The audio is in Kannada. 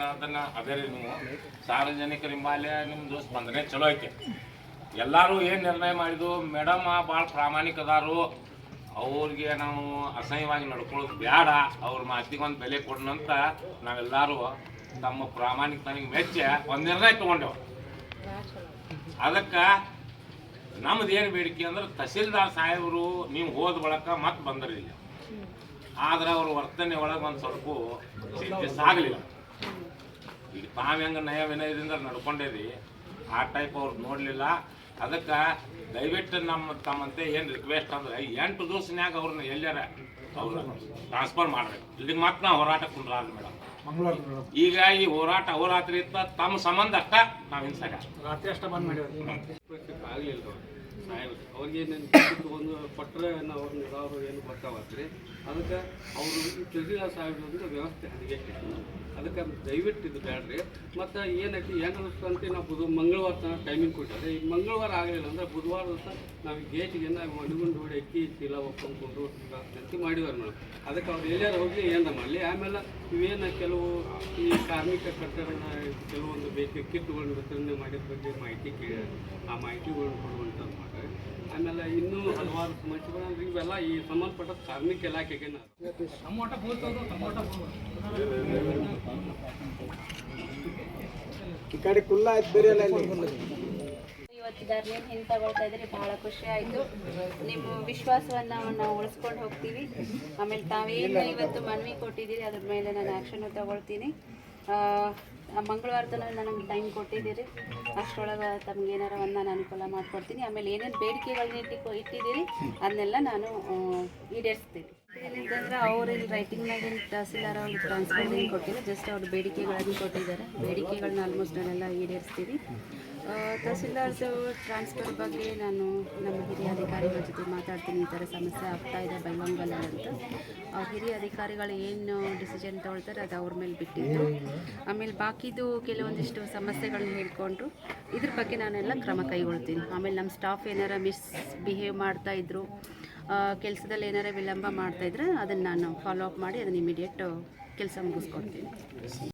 ಮಾತನ್ನ ಅದೇ ರೀ ನೀವು. ಸಾರ್ವಜನಿಕ ನಿಂಬಾಲೆ ನಿಮ್ದು ಸ್ಪಂದನೆ ಚಲೋ ಐತೆ. ಎಲ್ಲರೂ ಏನು ನಿರ್ಣಯ ಮಾಡಿದ್ದು ಮೇಡಮ್ ಭಾಳ ಪ್ರಾಮಾಣಿಕ ಅದಾರು ಅವ್ರಿಗೆ ನಾವು ಅಸಹ್ಯವಾಗಿ ನಡ್ಕೊಳ್ಳೋದು ಬೇಡ ಅವ್ರ ಮಾತಿಗೆ ಒಂದು ಬೆಲೆ ಕೊಡೋಣಂತ ನಾವೆಲ್ಲರೂ ತಮ್ಮ ಪ್ರಾಮಾಣಿಕತನಿಗೆ ಮೆಚ್ಚೆ ಒಂದು ನಿರ್ಣಯ ತೊಗೊಂಡೆವು. ಅದಕ್ಕೆ ನಮ್ದು ಏನು ಬೇಡಿಕೆ ಅಂದ್ರೆ ತಹಸೀಲ್ದಾರ್ ಸಾಹೇಬರು ನೀವು ಹೋದ ಬಳಕ ಮತ್ತೆ ಬಂದರಿಲ್ಲ. ಆದ್ರೆ ಅವ್ರ ವರ್ತನೆ ಒಳಗೆ ಒಂದು ಸ್ವಲ್ಪ ಚೇಂಜಸ್ ಆಗಲಿಲ್ಲ ಈಗ ತಾವು ಹೆಂಗೆ ನಯ ವಿನಯದಿಂದ ನಡ್ಕೊಂಡೇರಿ ಆ ಟೈಪ್ ಅವ್ರು ನೋಡಲಿಲ್ಲ. ಅದಕ್ಕೆ ದಯವಿಟ್ಟು ನಮ್ಮ ತಮ್ಮಂತೆ ಏನು ರಿಕ್ವೆಸ್ಟ್ ಅಂದ್ರೆ ಎಂಟು ದಿವಸನ್ಯಾಗ ಅವ್ರನ್ನ ಎಲ್ಲಾರ ಅವ್ರ ಟ್ರಾನ್ಸ್ಫರ್ ಮಾಡ್ಬೇಕು. ಇಲ್ಲಿಗೆ ಮಾತ್ರ ನಾವು ಹೋರಾಟ ಕುಂದ್ರಾಗ ಮೇಡಮ್ ಈಗ ಈ ಹೋರಾಟ ಹೋರಾತ್ರಿ ಇತ್ತ ತಮ್ಮ ಸಂಬಂಧ ಅಷ್ಟ ನಾವು ಸಗ ರಾತ್ರಿ ಅಷ್ಟ ಬಂದ್ ಮಾಡಿದ್ವಿ ಆಗಲಿಲ್ಲ ಅವ್ರಿಗೆ ಏನು ಒಂದು ನಾವು ಅವ್ರ ನಿರ್ಧಾರ ಏನು ರೀ? ಅದಕ್ಕೆ ಅವರು ಈ ತಹಸೀಲ್ದಾರ್ ಸಾಹೇಬ್ರಿಂದ ವ್ಯವಸ್ಥೆ ಹದಗೆಟ್ಟಿ ಅದಕ್ಕೆ ದಯವಿಟ್ಟು ಇದು ಬೇಡ್ರಿ. ಮತ್ತು ಏನೈತಿ ಏನಾಗುತ್ತೆ ಅಂತ ನಾವು ಬುಧ ಮಂಗಳವಾರ ತನಕ ಟೈಮಿಂಗ್ ಕೊಟ್ಟಿದ್ದೆ. ಈ ಮಂಗಳವಾರ ಆಗಲಿಲ್ಲ ಅಂದ್ರೆ ಬುಧವಾರ ದಿವಸ ನಾವು ಗೇಟಿಗೆ ನಾವು ಮಣಿಗುಂಡು ಹೊಡಿ ಅಕ್ಕಿ, ಚೀಲ ಒಪ್ಕೊಂಡು ಅಂತ ಮಾಡಿದಾರೆ ಮೇಡಮ್ ಅದಕ್ಕೆ ಅವ್ರು ಎಲ್ಲಾರ ಹೋಗಿ ಏನಾರ ಮಾಡಲಿ ಆಮೇಲೆ ಇವೇನು ಕೆಲವು ಈ ಕಾರ್ಮಿಕ ಕಟ್ಟಡನ ಕೆಲವೊಂದು ಬೇಕು ಕಿಟ್ಗಳನ್ನ ವಿತರಣೆ ಮಾಡಿದ ಬಗ್ಗೆ ಮಾಹಿತಿ ಕೇಳಿ ಆ ಮಾಹಿತಿಗಳನ್ನ ಕೊಡುವಂಥದ್ದು ಮಾಡಿ ಆಮೇಲೆ ಇನ್ನೂ ಹಲವಾರು ಸಮಸ್ಯೆಗಳು. ಇವೆಲ್ಲ ಈ ಸಂಬಂಧಪಟ್ಟ ಕಾರ್ಮಿಕ ಇಲಾಖೆಗೆ ನಾವು ಟಮೋಟ ಈ ಕಡೆ ಕುಲ್ಲ ಆಯ್ತು ಬೇರೆ ಇವತ್ತು ಧರಣಿ ಹಿಂದೆ ತಗೊಳ್ತಾ ಇದ್ರೆ? ಬಹಳ ಖುಷಿ ಆಯಿತು. ನಿಮ್ಮ ವಿಶ್ವಾಸವನ್ನು ನಾವು ಉಳಿಸ್ಕೊಂಡು ಹೋಗ್ತೀವಿ. ಆಮೇಲೆ ತಾವೇನು ಇವತ್ತು ಮನವಿ ಕೊಟ್ಟಿದ್ದೀರಿ ಅದ್ರ ಮೇಲೆ ನಾನು ಆ್ಯಕ್ಷನ್ನು ತಗೊಳ್ತೀನಿ. ಆ, ಆ ಮಂಗಳವಾರ ತನಕ ನನಗೆ ಟೈಮ್ ಕೊಟ್ಟಿದ್ದೀರಿ. ಅಷ್ಟರೊಳಗೆ ತಮ್ಗೆ ಏನಾರ ಒಂದು ನಾನು ಅನುಕೂಲ ಮಾಡ್ಕೊಡ್ತೀನಿ. ಆಮೇಲೆ ಏನೇನು ಬೇಡಿಕೆಗಳನ್ನ ಇಟ್ಟಿ ಇಟ್ಟಿದ್ದೀರಿ ಅದನ್ನೆಲ್ಲ ನಾನು ಈಡೇರಿಸ್ತೀನಿ. ಏನಂತಂದ್ರೆ ಅವ್ರು ರೈಟಿಂಗ್ನಾಗಿನ ರೈಟಿಂಗ್ನಾಗ ತಹಸೀಲ್ದಾರ್ ಅವ್ರಿಗೆ ಟ್ರಾನ್ಸ್ಫರ್ ಏನು ಕೊಟ್ಟಿಲ್ಲ ಜಸ್ಟ್ ಅವ್ರ ಬೇಡಿಕೆಗಳನ್ನು ಕೊಟ್ಟಿದ್ದಾರೆ. ಬೇಡಿಕೆಗಳನ್ನ ಆಲ್ಮೋಸ್ಟ್ ನಾನೆಲ್ಲ ಈಡೇರಿಸ್ತೀನಿ. ಆ, ತಹಸೀಲ್ದಾರ್ದು ಟ್ರಾನ್ಸ್ಫರ್ ಬಗ್ಗೆ ನಾನು ನಮ್ಮ ಹಿರಿಯ ಅಧಿಕಾರಿಗಳ ಜೊತೆ ಮಾತಾಡ್ತೀನಿ. ಈ ಥರ ಸಮಸ್ಯೆ ಆಗ್ತಾ ಇದೆ ಬೈಲಂಗಲಲ್ಲಿ ಅಂತ. ಆ ಹಿರಿಯ ಅಧಿಕಾರಿಗಳು ಏನು ಡಿಸಿಷನ್ ತೊಗೊಳ್ತಾರೆ ಅದು ಅವ್ರ ಮೇಲೆ ಬಿಟ್ಟಿದ್ದು ಆಮೇಲೆ ಬಾಕಿದು ಕೆಲವೊಂದಿಷ್ಟು ಸಮಸ್ಯೆಗಳನ್ನ ಹೇಳ್ಕೊಂಡ್ರು. ಇದ್ರ ಬಗ್ಗೆ ನಾನೆಲ್ಲ ಕ್ರಮ ಕೈಗೊಳ್ತೀನಿ. ಆಮೇಲೆ ನಮ್ಮ ಸ್ಟಾಫ್ ಏನಾರ ಮಿಸ್ ಬಿಹೇವ್ ಮಾಡ್ತಾ ಇದ್ರು ಕೆಲಸದಲ್ಲಿ ಏನಾರ ವಿಳಂಬ ಮಾಡ್ತಾ ಇದ್ರೆ ಅದನ್ನು ನಾನು ಫಾಲೋ ಅಪ್ ಮಾಡಿ ಅದನ್ನು ಇಮಿಡಿಯೇಟ್ ಕೆಲಸ ಮುಗಿಸ್ಕೊಡ್ತೀನಿ.